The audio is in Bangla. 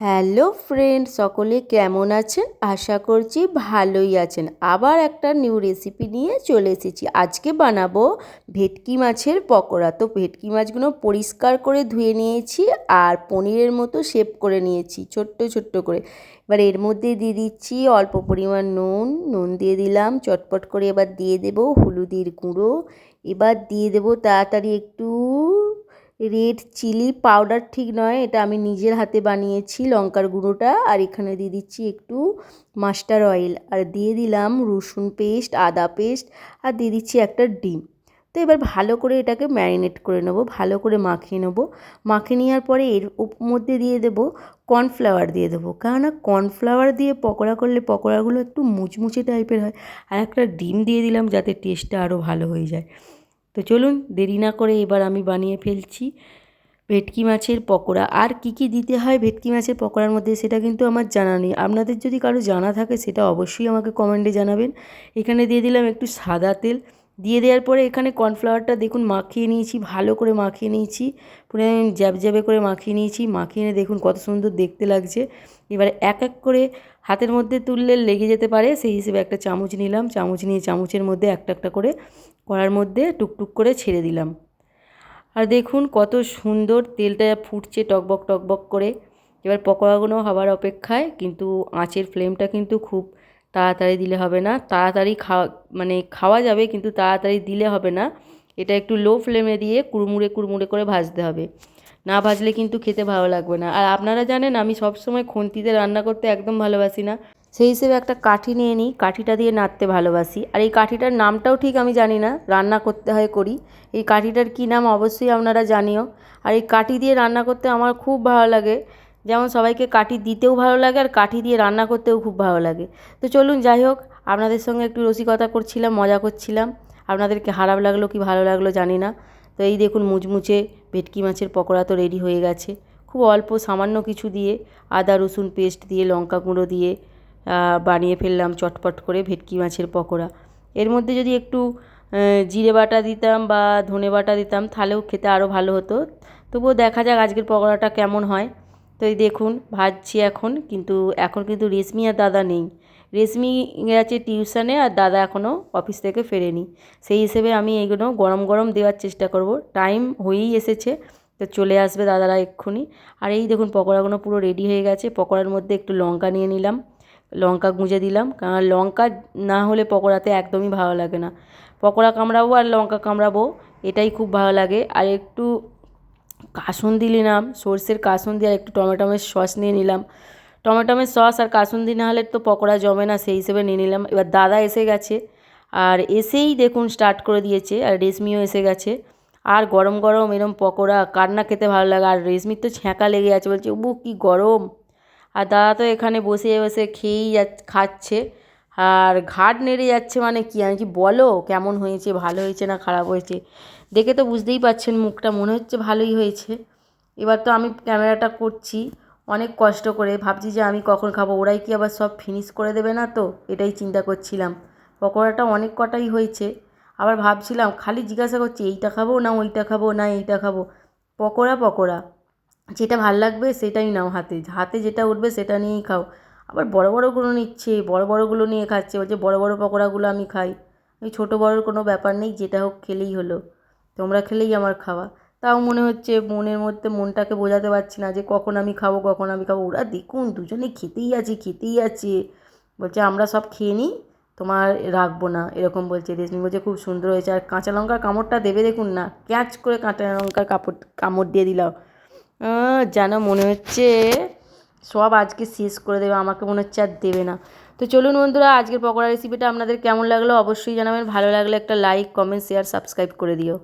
হ্যালো ফ্রেন্ড, সকলে কেমন আছেন? আশা করছি ভালোই আছেন। আবার একটা নিউ রেসিপি নিয়ে চলে এসেছি। আজকে বানাবো ভেটকি মাছের পকোড়া। তো ভেটকি মাছগুলো পরিষ্কার করে ধুয়ে নিয়েছি আর পনিরের মতো শেপ করে নিয়েছি, ছোট্ট ছোট্ট করে। এবার এর মধ্যে দিয়ে দিচ্ছি অল্প পরিমাণ নুন। নুন দিয়ে দিলাম, চটপট করে এবার দিয়ে দেবো হলুদের গুঁড়ো। এবার দিয়ে দেবো তাড়াতাড়ি একটু রেড চিলি পাউডার ঠিক নয়, এটা আমি নিজের হাতে বানিয়েছি লঙ্কার গুঁড়োটা, আর এখানে দিয়ে দিচ্ছি একটু মাস্টার অয়েল, আর দিয়ে দিলাম রসুন পেস্ট, আদা পেস্ট, আর দিয়ে দিচ্ছি একটা ডিম। তো এবার ভালো করে এটাকে ম্যারিনেট করে নেব, ভালো করে মাখিয়ে নেব। মাখিয়ে নেওয়ার পরে এর মধ্যে দিয়ে দেবো কর্নফ্লাওয়ার দিয়ে দেবো, কেননা কর্নফ্লাওয়ার দিয়ে পকোড়া করলে পকোড়াগুলো একটু মুচমুচে টাইপের হয়, আর একটা ডিম দিয়ে দিলাম যাতে টেস্টটা আরও ভালো হয়ে যায়। তো চলুন দেরি না করে এবার আমি বানিয়ে ফেলছি ভেটকি মাছের পকোড়া। আর কি কি দিতে হয় ভেটকি মাছের পকোড়ার মধ্যে সেটা কিন্তু আমার জানা নেই। আপনাদের যদি কারও জানা থাকে সেটা অবশ্যই আমাকে কমেন্টে জানাবেন। এখানে দিয়ে দিলাম একটু সাদা তেল। দিয়ে দেওয়ার পরে এখানে কর্নফ্লাওয়ারটা দেখুন মাখিয়ে নিয়েছি, ভালো করে মাখিয়ে নিয়েছি। পুরো জ্যাব জ্যাবে করে মাখিয়ে নিয়েছি। মাখিয়ে নিয়ে দেখুন কত সুন্দর দেখতে লাগছে। এবারে এক এক করে হাতের মধ্যে তুললে লেগে যেতে পারে, সেই হিসেবে একটা চামচ নিলাম। চামচ নিয়ে চামচের মধ্যে একটা একটা করে কড়ার মধ্যে টুকটুক করে ছেড়ে দিলাম। আর দেখুন কত সুন্দর তেলটা ফুটছে টকবক টকবক করে। এবার পকোড়াগুলো হবার অপেক্ষায় কিন্তু আঁচের ফ্লেমটা কিন্তু খুব তাড়াতাড়ি দিলে হবে না। তাড়াতাড়ি খাওয়া মানে খাওয়া যাবে কিন্তু তাড়াতাড়ি দিলে হবে না। এটা একটু লো ফ্লেমে দিয়ে কুড়মুড়ে কুড়মুড়ে করে ভাজতে হবে। না ভাজলে কিন্তু খেতে ভালো লাগবে না। আর আপনারা জানেন আমি সবসময় খুন্তিতে রান্না করতে একদম ভালোবাসি না। সেই হিসেবে একটা কাঠি নিয়ে নিই, কাঠিটা দিয়ে নাড়তে ভালোবাসি। আর এই কাঠিটার নামটাও ঠিক আমি জানি না, রান্না করতে হয় করি। এই কাঠিটার কী নাম অবশ্যই আপনারা জানিও। আর এই কাঠি দিয়ে রান্না করতে আমার খুব ভালো লাগে। যেমন সবাইকে কাঠি দিতেও ভালো লাগে আর কাঠি দিয়ে রান্না করতেও খুব ভালো লাগে। তো চলুন যাই হোক, আপনাদের সঙ্গে একটু রসিকতা করছিলাম, মজা করছিলাম। আপনাদেরকে খারাপ লাগল কি ভালো লাগল জানি না। তো এই দেখুন মুচমুচে ভেটকি মাছের পকোড়া তো রেডি হয়ে গেছে। খুব অল্প সামান্য কিছু দিয়ে আদা, রসুন পেস্ট দিয়ে, লঙ্কা গুঁড়ো দিয়ে বানিয়ে ফেললাম চটপট করে ভেটকি মাছের পকোড়া। এর মধ্যে যদি একটু জিরে বাটা দিতাম বা ধনে বাটা দিতাম, তাহলেও খেতে আরও ভালো হতো। তবুও দেখা যাক আজকের পকোড়াটা কেমন হয়। তো এই দেখুন, ভাজছি এখন, কিন্তু এখন কিন্তু রেশমি আর দাদা নেই। রেশমি গেছে টিউশনে আর দাদা এখনও অফিস থেকে ফেরেনি। সেই হিসেবে আমি এইগুলো গরম গরম দেওয়ার চেষ্টা করব। টাইম হয়েই এসেছে, তো চলে আসবে দাদারা এক্ষুনি। আর এই দেখুন, পকোড়াগুলো পুরো রেডি হয়ে গেছে। পকোড়ার মধ্যে একটু লঙ্কা নিয়ে নিলাম। লঙ্কা গুঁজে দিলাম। কারণ লঙ্কা না হলে পকোড়াতে একদমই ভালো লাগে না। পকোড়া কামড়াবো আর লঙ্কা কামড়াবো, এটাই খুব ভালো লাগে। আর একটু কাসুন্দি নিলাম সর্ষের কাসুন্দি আর একটু টমেটোমের সস নিয়ে নিলাম। টমেটোমের সস আর কাসুন্দি না হলে তো পকোড়া জমে না, সেই হিসেবে নিয়ে নিলাম। এবার দাদা এসে গেছে। আর এসেই দেখুন স্টার্ট করে দিয়েছে, আর রেশমিও এসে গেছে। আর গরম গরম এরম পকোড়া, কার না খেতে ভালো লাগে? আর রেশমির তো ছ্যাঁকা লেগে আছে, বলছে ও কী গরম! আর দাদা তো এখানে বসে বসে খেয়েই যা খাচ্ছে। আর ঘাট নেড়ে যাচ্ছে মানে কি? আমি কি বলো? কেমন হয়েছে? ভালো হয়েছে না খারাপ হয়েছে? দেখে তো বুঝতেই পারছেন মুখটা, মনে হচ্ছে ভালোই হয়েছে। এবার তো আমি ক্যামেরাটা করছি, অনেক কষ্ট করে। ভাবছি যে আমি কখন খাব? ওরাই কি আবার সব ফিনিশ করে দেবে না তো? এটাই চিন্তা করছিলাম। পকোড়াটা অনেক কটাই হয়েছে। আবার ভাবছিলাম, খালি জিজ্ঞাসা করছি, এইটা খাব না ওইটা খাব না এইটা খাব? পকোড়া পকোড়া। যেটা ভালো লাগবে সেটাই নাও হাতে। হাতে যেটা উঠবে সেটা নিয়েই খাও। আবার বড় বড়গুলো নিচ্ছে, বড় বড়গুলো নিয়ে খাচ্ছে, বলছে বড় বড় পকোড়াগুলো আমি খাই। ওই ছোটো বড়োর কোনো ব্যাপার নেই, যেটা হোক খেলেই হলো। তোমরা খেলেই আমার খাওয়া। তাও মনে হচ্ছে মনের মধ্যে মনটাকে বোঝাতে পারছি না যে কখন আমি খাব, কখন আমি খাব। ওরা দেখুন দুজনে খেতেই আছে খেতেই আছে। বলছে, আমরা সব খেয়ে নিই, তোমার রাখব না। এরকম বলছে রেশমি বলছে, খুব সুন্দর হয়েছে। আর কাঁচা লঙ্কার কামড়টা দেবে দেখুন না। ক্যাচ করে কাঁচা লঙ্কার কাপড়, কামড় দিয়ে দিলাম। যেন মনে হচ্ছে সব আজকে শেষ করে দেবে, আমাকে মনে হচ্ছে আর দেবে না। তো চলুন বন্ধুরা, আজকের পকোড়া রেসিপিটা আপনাদের কেমন লাগল অবশ্যই জানাবেন। ভালো লাগলে একটা লাইক কমেন্ট শেয়ার সাবস্ক্রাইব করে দিও।